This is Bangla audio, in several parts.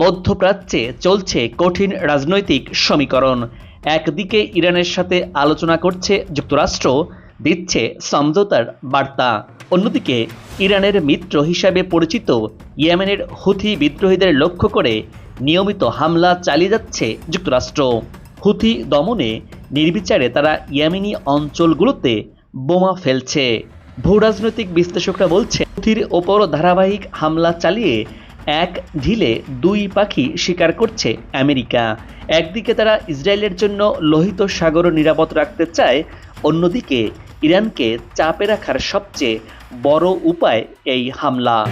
মধ্যপ্রাচ্যে চলছে কঠিন রাজনৈতিক সমীকরণ। একদিকে ইরানের সাথে আলোচনা করছে যুক্তরাষ্ট্র, দিচ্ছে সমঝোতার বার্তা। অন্যদিকে ইরানের মিত্র হিসাবে পরিচিত ইয়েমেনের হুথি বিদ্রোহীদের লক্ষ্য করে নিয়মিত হামলা চালিয়ে যাচ্ছে যুক্তরাষ্ট্র। হুথি দমনে নির্বিচারে তারা ইয়েমেনি অঞ্চলগুলোতে বোমা ফেলছে। ভূরাজনৈতিক বিশ্লেষকরা বলছে হুথির ওপর ধারাবাহিক হামলা চালিয়ে এক ঢিলে দুই পাখি শিকার করছে আমেরিকা। একদিকে তারা ইসরায়েলের জন্য লোহিত সাগর নিরাপদ রাখতে চায়, অন্যদিকে ইরানকে চাপে রাখার সবচেয়ে বড় উপায় এই হামলা।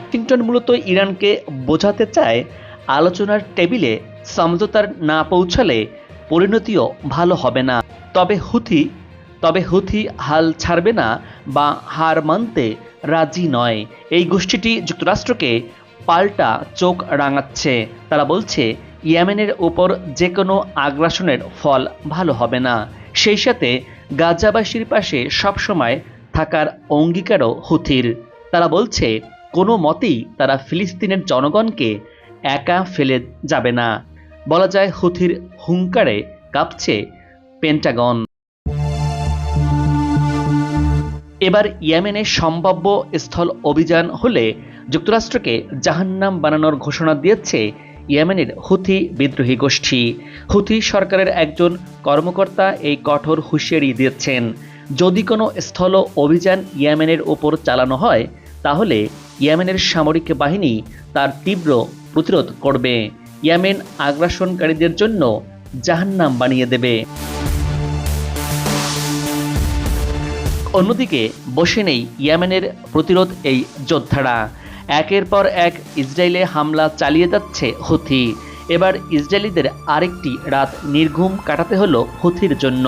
ওয়াশিংটন মূলত ইরানকে বোঝাতে চায়, আলোচনার টেবিলে সমঝোতার না পৌঁছালে পরিণতিও ভালো হবে না। তবে হুথি তবে হুথি হাল ছাড়বে না বা হার মানতে রাজি নয়। এই গোষ্ঠীটি যুক্তরাষ্ট্রকে পাল্টা চোখ রাঙাচ্ছে। তারা বলছে, ইয়েমেনের ওপর যে কোনো আগ্রাসনের ফল ভালো হবে না। সেই সাথে গাজাবাসীর পাশে সবসময় থাকার অঙ্গীকারও হুথির। তারা বলছে, কোনো মতেই তারা ফিলিস্তিনের জনগণকে একা ফেলে যাবে না। বলা যায়, হুথির হুঙ্কারে কাঁপছে পেন্টাগন। এবার ইয়েমেনে সম্ভাব্য স্থল অভিযান হলে যুক্তরাষ্ট্রকে জাহান্নাম বানানোর ঘোষণা দিয়েছে ইয়েমেনের হুথি বিদ্রোহী গোষ্ঠী। হুথি সরকারের একজন কর্মকর্তা এই কঠোর হুঁশিয়ারি দিয়েছেন, যদি কোনো স্থল অভিযান ইয়েমেনের ওপর চালানো হয়, তাহলে ইয়েমেনের সামরিক বাহিনী তার তীব্র প্রতিরোধ করবে। ইয়েমেন আগ্রাসনকারীদের জন্য জাহান্নাম বানিয়ে দেবে। অন্যদিকে বসে নেই ইয়েমেনের প্রতিরোধ এই যোদ্ধারা। একের পর এক ইসরায়েলে হামলা চালিয়ে যাচ্ছে হুথি। এবার ইসরায়েলিদের আরেকটি রাত নির্ঘুম কাটাতে হলো হুথির জন্য।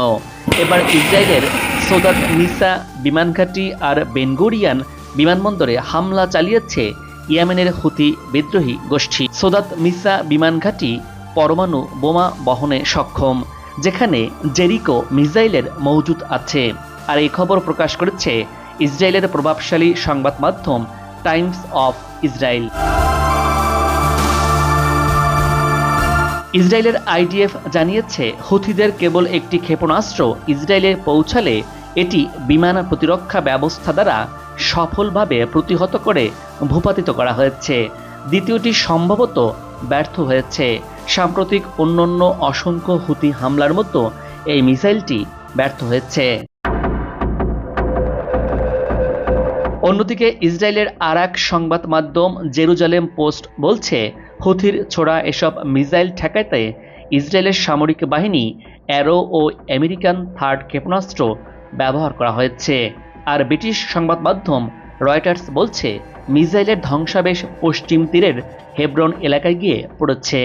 এবার ইসরায়েলের সৌদাত নিসা বিমানঘাটি আর বেনগুরিয়ান বিমানবন্দরে হামলা চালিয়েছে ইয়েমেনের হুথি বিদ্রোহী গোষ্ঠী। সোদাত মিসা বিমানঘাটি পরমাণু বোমা বহনে সক্ষম, যেখানে জেরিকো মিসাইলের মজুদ আছে। আর এই খবর প্রকাশ করেছে ইসরায়েলের প্রভাবশালী সংবাদ মাধ্যম টাইমস অফ ইসরায়েল। ইসরায়েলের আইডিএফ জানিয়েছে, হুথিদের কেবল একটি ক্ষেপণাস্ত্র ইসরায়েলে পৌঁছালে এটি বিমান প্রতিরক্ষা ব্যবস্থা দ্বারা সফলভাবে প্রতিহত করে ভূপাতিত করা হয়েছে। দ্বিতীয়টি সম্ভবত ব্যর্থ হয়েছে। সাম্প্রতিক অন্যান্য অসংখ্য হুতি হামলার মতো এই মিসাইলটি ব্যর্থ হয়েছে। অন্যদিকে ইসরায়েলের আর এক সংবাদ মাধ্যম জেরুজালেম পোস্ট বলছে, হুথির ছোড়া এসব মিসাইল ঠেকাইতে ইসরায়েলের সামরিক বাহিনী অ্যারো ও আমেরিকান থার্ড ক্ষেপণাস্ত্র ব্যবহার করা হয়েছে। আর ব্রিটিশ সংবাদ মাধ্যম রয়টার্স বলছে, মিসাইলের ধ্বংসাবেশ পশ্চিম তীরের হেব্রন এলাকায় গিয়ে পড়েছে।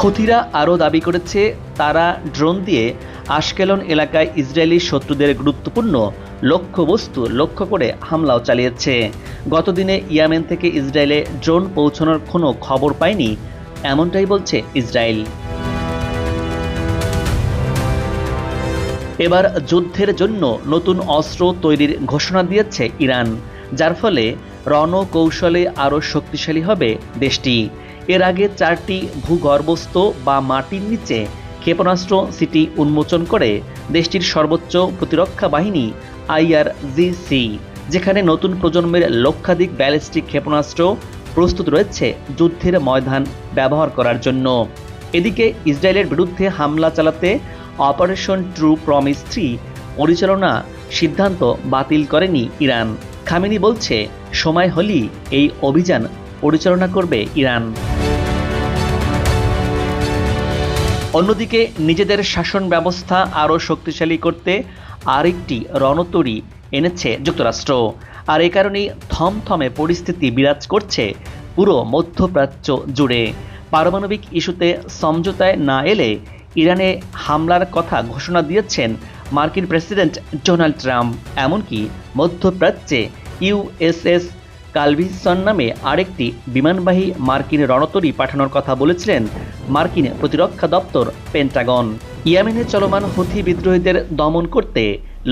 হুথিরা আরও দাবি করেছে, তারা ড্রোন দিয়ে আশকেলন এলাকায় ইসরায়েলি শত্রুদের গুরুত্বপূর্ণ লক্ষ্যবস্তু লক্ষ্য করে হামলাও চালিয়েছে। গতদিনে ইয়ামেন থেকে ইসরায়েলে ড্রোন পৌঁছানোর কোনো খবর পায়নি, এমনটাই বলছে ইসরায়েল। এবার যুদ্ধের জন্য নতুন অস্ত্র তৈরির ঘোষণা দিয়েছে ইরান, যার ফলে রণকৌশলে আরও শক্তিশালী হবে দেশটি। এর আগে চারটি ভূগর্ভস্থ বা মাটির নিচে ক্ষেপণাস্ত্র সিটি উন্মোচন করে দেশটির সর্বোচ্চ প্রতিরক্ষা বাহিনী আইআরজিসি, যেখানে নতুন প্রজন্মের লক্ষাধিক ব্যালিস্টিক ক্ষেপণাস্ত্র প্রস্তুত রয়েছে যুদ্ধের ময়দান ব্যবহার করার জন্য। এদিকে ইসরায়েলের বিরুদ্ধে হামলা চালাতে অপারেশন ট্রু প্রমিস থ্রি পরিচালনা সিদ্ধান্ত বাতিল করেনি ইরান। খামেনি বলছে, সময় হলেই এই অভিযান পরিচালনা করবে ইরান। অন্যদিকে নিজেদের শাসন ব্যবস্থা আরও শক্তিশালী করতে আরেকটি রণতরী এনেছে যুক্তরাষ্ট্র। আর এ কারণেই থমথমে পরিস্থিতি বিরাজ করছে পুরো মধ্যপ্রাচ্য জুড়ে। পারমাণবিক ইস্যুতে সমঝোতায় না এলে ইরানে হামলার কথা ঘোষণা দিয়েছেন মার্কিন প্রেসিডেন্ট ডোনাল্ড ট্রাম্প। এমনকি মধ্যপ্রাচ্যে ইউএসএস কালভিসন নামে আরেকটি বিমানবাহী মার্কিন রণতরী পাঠানোর কথা বলেছিলেন মার্কিন প্রতিরক্ষা দপ্তর পেন্টাগন। ইয়েমেনে চলমান হুথি বিদ্রোহীদের দমন করতে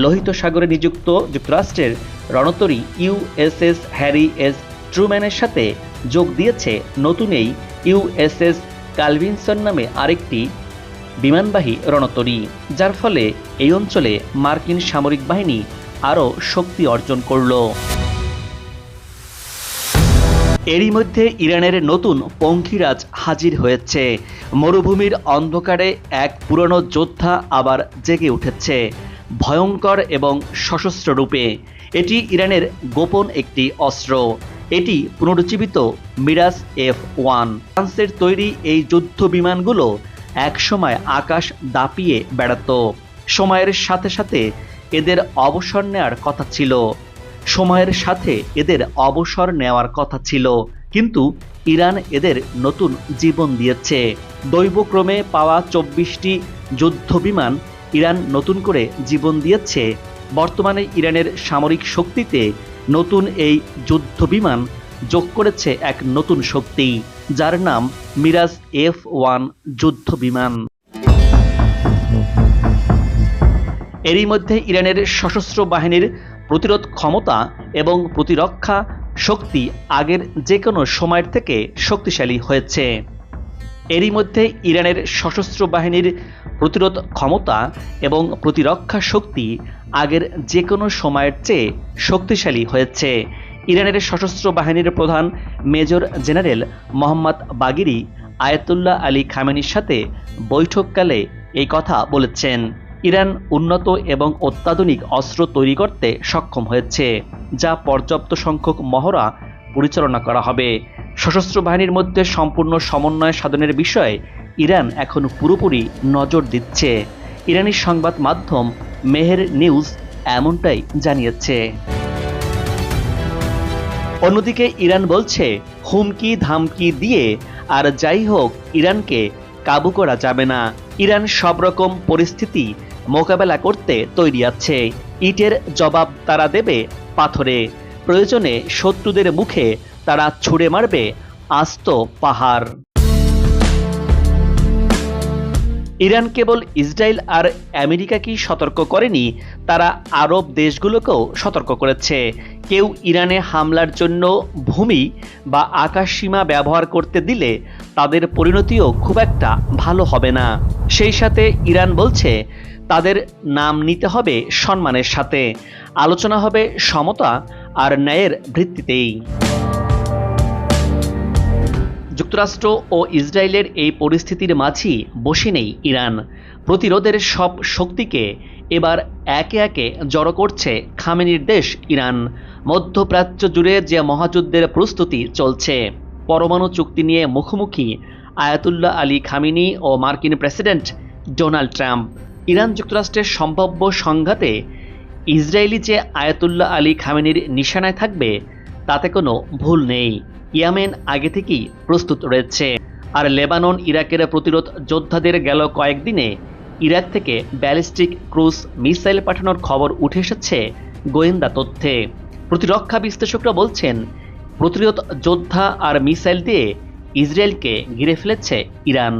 লোহিত সাগরে নিযুক্ত যুক্তরাষ্ট্রের রণতরী ইউএসএস হ্যারি এস ট্রুম্যানের সাথে যোগ দিয়েছে নতুন এই ইউএসএস কালভিনসন নামে আরেকটি বিমানবাহী রণতরী, যার ফলে এই অঞ্চলে মার্কিন সামরিক বাহিনী আরও শক্তি অর্জন করল। এরই মধ্যে ইরানের নতুন পঙ্খিরাজ হাজির হয়েছে। মরুভূমির অন্ধকারে এক পুরনো যোদ্ধা আবার জেগে উঠেছে। ভয়ঙ্কর এবং সশস্ত্র রূপে। এটি ইরানের গোপন একটি অস্ত্র। এটি পুনরুজ্জীবিত মিরাজ এফ ওয়ান। ফ্রান্সের তৈরি এই যুদ্ধ বিমানগুলো একসময় আকাশ দাপিয়ে বেড়াত। সময়ের সাথে সাথে এদের অবসর নেওয়ার কথা ছিল। সময়ের সাথে এদের অবসর নেওয়ার কথা ছিল, কিন্তু ইরান এদের নতুন জীবন দিয়েছে। দৈবক্রমে পাওয়া চব্বিশটি যুদ্ধ বিমান ইরান নতুন করে জীবন দিয়েছে। বর্তমানে ইরানের সামরিক শক্তিতে নতুন এই যুদ্ধ বিমান যোগ করেছে এক নতুন শক্তি, যার নাম মিরাজ এফ ওয়ান যুদ্ধ বিমান এরই মধ্যে ইরানের সশস্ত্র বাহিনীর প্রতিরোধ ক্ষমতা এবং প্রতিরক্ষা শক্তি আগের যে কোনো সময়ের থেকে শক্তিশালী হয়েছে। এরই মধ্যে ইরানের সশস্ত্র বাহিনীর প্রতিরোধ ক্ষমতা এবং প্রতিরক্ষা শক্তি আগের যে কোনো সময়ের চেয়ে শক্তিশালী হয়েছে। ইরানের সশস্ত্র বাহিনীর প্রধান major general Mohammad Bagheri Ayatollah Ali খামেনির সাথে বৈঠককালে এই কথা বলেছেন। ইরান উন্নত এবং অত্যাধুনিক অস্ত্র তৈরি করতে সক্ষম হয়েছে, যা পর্যাপ্ত সংখ্যক মহড়া পরিচালনা করা হবে। সশস্ত্র বাহিনীর মধ্যে সম্পূর্ণ সমন্বয় সাধনের বিষয়ে ইরান এখন পুরোপুরি নজর দিচ্ছে। ইরানি সংবাদ মাধ্যম মেহের নিউজ এমনটাই জানিয়েছে। অন্যদিকে ইরান বলছে, হুমকি ধামকি দিয়ে আর যাই হোক, ইরানকে কাবু করা যাবে না। ইরান সব রকম পরিস্থিতি মোকাবেলা করতে তৈরি আছে। ইটের জবাব তারা দেবে পাথরে। প্রয়োজনে শত্রুদের মুখে তারা ছুড়ে মারবে আস্ত পাহাড়। ইরান কেবল ইসরায়েল আর আমেরিকাকেই সতর্ক করেনি? তারা আরব দেশগুলোকেও সতর্ক করেছে। কেউ ইরানে হামলার জন্য ভূমি বা আকাশ সীমা ব্যবহার করতে দিলে তাদের পরিণতিও খুব একটা ভালো হবে না। সেই সাথে ইরান বলছে তাদের নাম নিতে হবে সম্মানের সাথে। আলোচনা হবে সমতা আর ন্যায়ের ভিত্তিতেই। যুক্তরাষ্ট্র ও ইসরায়েলের এই পরিস্থিতির মাঝেই বসে নেই ইরান। প্রতিরোধের সব শক্তিকে এবার একে একে জড়ো করছে খামেনির দেশ ইরান। মধ্যপ্রাচ্য জুড়ে যে মহাযুদ্ধের প্রস্তুতি চলছে, পরমাণু চুক্তি নিয়ে মুখোমুখি আয়াতুল্লাহ আলী খামিনি ও মার্কিন প্রেসিডেন্ট ডোনাল্ড ট্রাম্প। ইরান যুক্তরাষ্ট্রের সম্ভাব্য সংঘাতে ইসরায়েলি যে আয়াতুল্লাহ আলী খামেনির নিশানায় থাকবে, তাতে কোনো ভুল নেই। ইয়ামেন আগে থেকেই প্রস্তুত রয়েছে। আর লেবানন, ইরাকের প্রতিরোধ যোদ্ধাদের গেল কয়েকদিনে ইরাক থেকে ব্যালিস্টিক ক্রুজ মিসাইল পাঠানোর খবর উঠে এসেছে গোয়েন্দা তথ্যে। প্রতিরক্ষা বিশ্লেষকরা বলছেন, প্রতিরোধ যোদ্ধা আর মিসাইল দিয়ে ইসরায়েলকে ঘিরে ফেলেছে ইরান।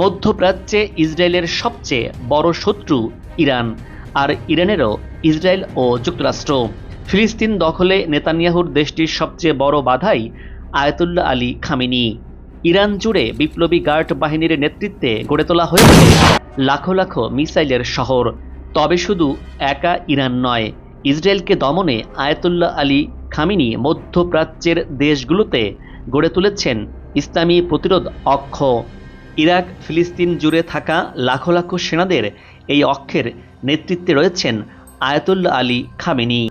মধ্যপ্রাচ্যে ইসরায়েলের সবচেয়ে বড় শত্রু ইরান, আর ইরানেরও ইসরায়েল ও যুক্তরাষ্ট্র। ফিলিস্তিন দখলে নেতানিয়াহুর দেশটির সবচেয়ে বড় বাধাই আয়তুল্লাহ আলী খামিনি। ইরান জুড়ে বিপ্লবী গার্ড বাহিনীর নেতৃত্বে গড়ে তোলা হয়েছে লাখো লাখো মিসাইলের শহর। তবে শুধু একা ইরান নয়, ইসরায়েলকে দমনে আয়াতুল্লাহ আলী খামিনি মধ্যপ্রাচ্যের দেশগুলোতে গড়ে তুলেছেন ইসলামী প্রতিরোধ অক্ষ। ইরাক, ফিলিস্তিন জুড়ে থাকা লাখো লাখো সেনাদের এই অক্ষের নেতৃত্বে রয়েছেন আয়াতুল্লাহ আলী খামেনি।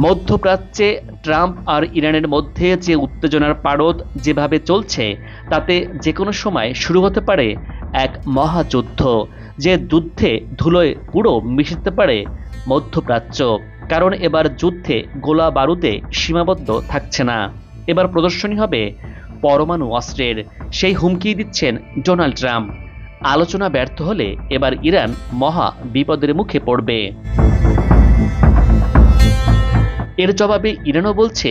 মধ্যপ্রাচ্যে ট্রাম্প আর ইরানের মধ্যে যে উত্তেজনার পারদ যেভাবে চলছে, তাতে যে কোনো সময় শুরু হতে পারে এক মহাযুদ্ধ, যে যুদ্ধে ধুলোয় পুরো মিশতে পারে মধ্যপ্রাচ্য। কারণ এবার যুদ্ধে গোলা বারুদে সীমাবদ্ধ থাকছে না। এবার প্রদর্শনী হবে পরমাণু অস্ত্রের সেই হুমকি দিচ্ছেন ডোনাল্ড ট্রাম্প। আলোচনা ব্যর্থ হলে এবার ইরান মহা বিপদের মুখে পড়বে। এর জবাবে ইরানও বলছে,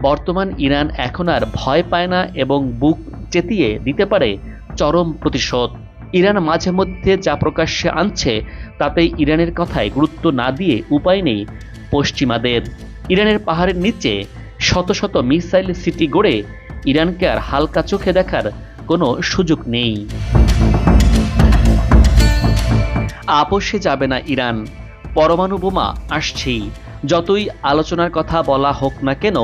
বর্তমান ইরান এখন আর ভয় পায় না এবং বুক চেতিয়ে দিতে পারে চরম প্রতিশোধ। ইরান মাঝে মধ্যে যা প্রকাশ্যে আনছে তাতে ইরানের কথায় গুরুত্ব না দিয়ে উপায় নেই পশ্চিমাদের। ইরানের পাহাড়ের নিচে শত শত মিসাইল সিটি গড়ে ইরানকে আর হালকা চোখে দেখার কোনো সুযোগ নেই। আপোষে যাবে না ইরান। পরমাণু বোমা আসছেই। যতই আলোচনার কথা বলা হোক না কেন,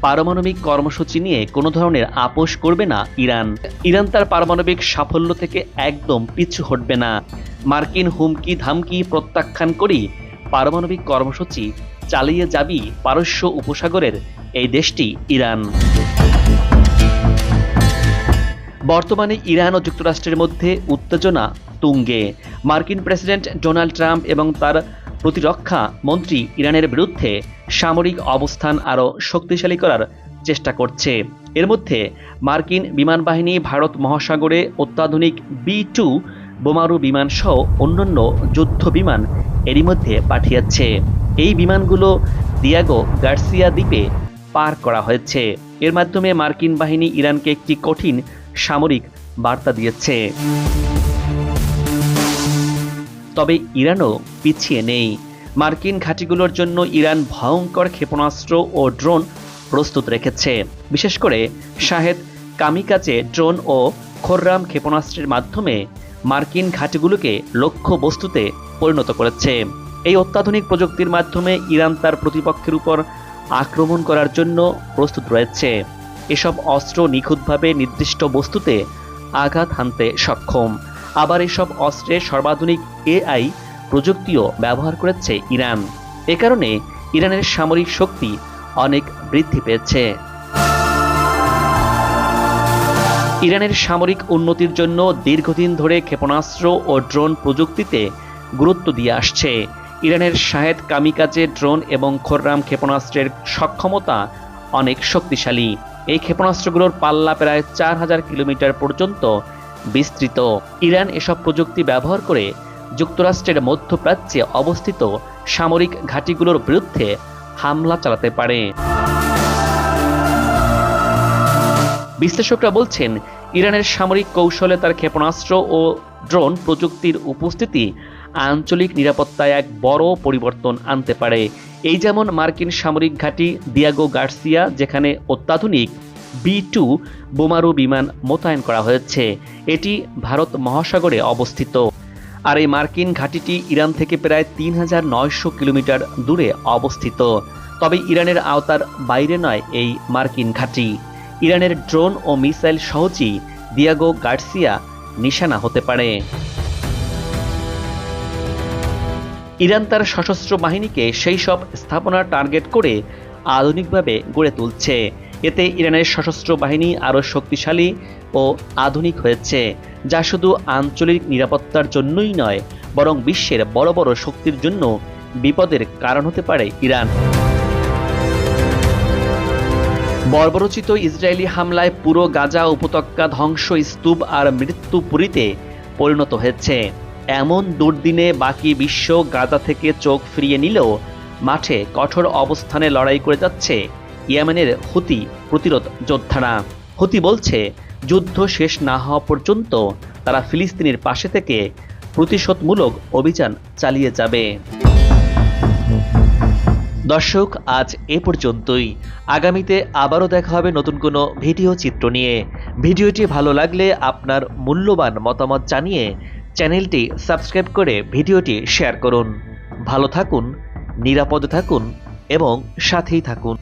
পারমাণবিক কর্মসূচি নিয়ে কোনো ধরনের আপোষ করবে না ইরান। ইরান তার পারমাণবিক সাফল্য থেকে একদম পিছু হটবে না। মার্কিন হুমকি ধামকি প্রত্যাখ্যান করি পারমাণবিক কর্মসূচি চালিয়ে যাবি পারস্য উপসাগরের এই দেশটি ইরান। বর্তমানে ইরান ও যুক্তরাষ্ট্রের মধ্যে উত্তেজনা তুঙ্গে। মার্কিন প্রেসিডেন্ট ডোনাল্ড ট্রাম্প এবং তার প্রতিরক্ষা মন্ত্রী ইরানের বিরুদ্ধে সামরিক অবস্থান আরও শক্তিশালী করার চেষ্টা করছে। এর মধ্যে মার্কিন বিমান বাহিনী ভারত মহাসাগরে অত্যাধুনিক বি টু বোমারু বিমান সহ অন্যান্য যুদ্ধ বিমান এরই মধ্যে পাঠিয়েছে। এই বিমানগুলো দিয়াগো গার্সিয়া দ্বীপে পার করা হয়েছে। এর মাধ্যমে মার্কিন বাহিনী ইরানকে একটি কঠিন সামরিক বার্তা দিয়েছে। তবে ইরানও পিছিয়ে নেই। মার্কিন ঘাঁটিগুলোর জন্য ইরান ভয়ঙ্কর ক্ষেপণাস্ত্র ও ড্রোন প্রস্তুত রেখেছে। বিশেষ করে শাহেদ কামিকাজে ড্রোন ও খোররাম ক্ষেপণাস্ত্রের মাধ্যমে মার্কিন ঘাঁটিগুলোকে লক্ষ্য বস্তুতে পরিণত করেছে। এই অত্যাধুনিক প্রযুক্তির মাধ্যমে ইরান তার প্রতিপক্ষের উপর আক্রমণ করার জন্য প্রস্তুত রয়েছে। এসব অস্ত্র নিখুঁতভাবে নির্দিষ্ট বস্তুতে আঘাত হানতে সক্ষম। আবার এসব অস্ত্রে সর্বাধুনিক এআই প্রযুক্তিও ব্যবহার করেছে ইরান। এ কারণে ইরানের সামরিক শক্তি অনেক বৃদ্ধি পেয়েছে। ইরানের সামরিক উন্নতির জন্য দীর্ঘদিন ধরে ক্ষেপণাস্ত্র ও ড্রোন প্রযুক্তিতে গুরুত্ব দিয়ে আসছে। ইরানের শাহেদ কামিকাজে ড্রোন এবং খোররাম ক্ষেপণাস্ত্রের সক্ষমতা অনেক শক্তিশালী। এই ক্ষেপণাস্ত্রগুলোর পাল্লা প্রায় চার হাজার কিলোমিটার পর্যন্ত বিস্তৃত। ইরান এসব প্রযুক্তি ব্যবহার করে যুক্তরাষ্ট্রের মধ্যপ্রাচ্যে অবস্থিত সামরিক ঘাঁটিগুলোর বিরুদ্ধে হামলা চালাতে পারে। বিশ্লেষকরা বলছেন, ইরানের সামরিক কৌশলে তার ক্ষেপণাস্ত্র ও ড্রোন প্রযুক্তির উপস্থিতি আঞ্চলিক নিরাপত্তায় এক বড় পরিবর্তন আনতে পারে। এই যেমন মার্কিন সামরিক ঘাঁটি দিয়াগো গার্সিয়া, যেখানে অত্যাধুনিক বি টু বোমারু বিমান মোতায়েন করা হয়েছে, এটি ভারত মহাসাগরে অবস্থিত। আর এই মার্কিন ঘাঁটিটি ইরান থেকে প্রায় তিন হাজার নয়শো কিলোমিটার দূরে অবস্থিত। তবে ইরানের আওতার বাইরে নয় এই মার্কিন ঘাঁটি। ইরানের ড্রোন ও মিসাইল সহজেই দিয়াগো গার্সিয়া নিশানা হতে পারে। ইরান তার সশস্ত্র বাহিনীকে সেই সব স্থাপনা টার্গেট করে আধুনিকভাবে গড়ে তুলছে। এতে ইরানের সশস্ত্র বাহিনী আরও শক্তিশালী ও আধুনিক হয়েছে, যা শুধু আঞ্চলিক নিরাপত্তার জন্যই নয়, বরং বিশ্বের বড় বড় শক্তির জন্য বিপদের কারণ হতে পারে ইরান। বর্বরচিত ইসরায়েলি হামলায় পুরো গাজা উপত্যকা ধ্বংস, স্তূপ আর মৃত্যুপুরীতে পরিণত হয়েছে। এমন দুর্দিনে বাকি বিশ্ব গাজা থেকে চোখ ফিরিয়ে নিলেও মাঠে কঠোর অবস্থানে লড়াই করে যাচ্ছে ইয়েমেনের হুতি প্রতিরোধ যোদ্ধারা। হুতি বলছে, যুদ্ধ শেষ না হওয়া পর্যন্ত তারা ফিলিস্তিনের পাশে থেকে প্রতিশোধমূলক অভিযান চালিয়ে যাবে। দর্শক, আজ এ পর্যন্তই। আগামীতে আবারও দেখা হবে নতুন কোনো ভিডিও চিত্র নিয়ে। ভিডিওটি ভালো লাগলে আপনার মূল্যবান মতামত জানিয়ে চ্যানেলটি সাবস্ক্রাইব করে ভিডিওটি শেয়ার করুন। ভালো থাকুন নিরাপদে থাকুন এবং সাথেই থাকুন।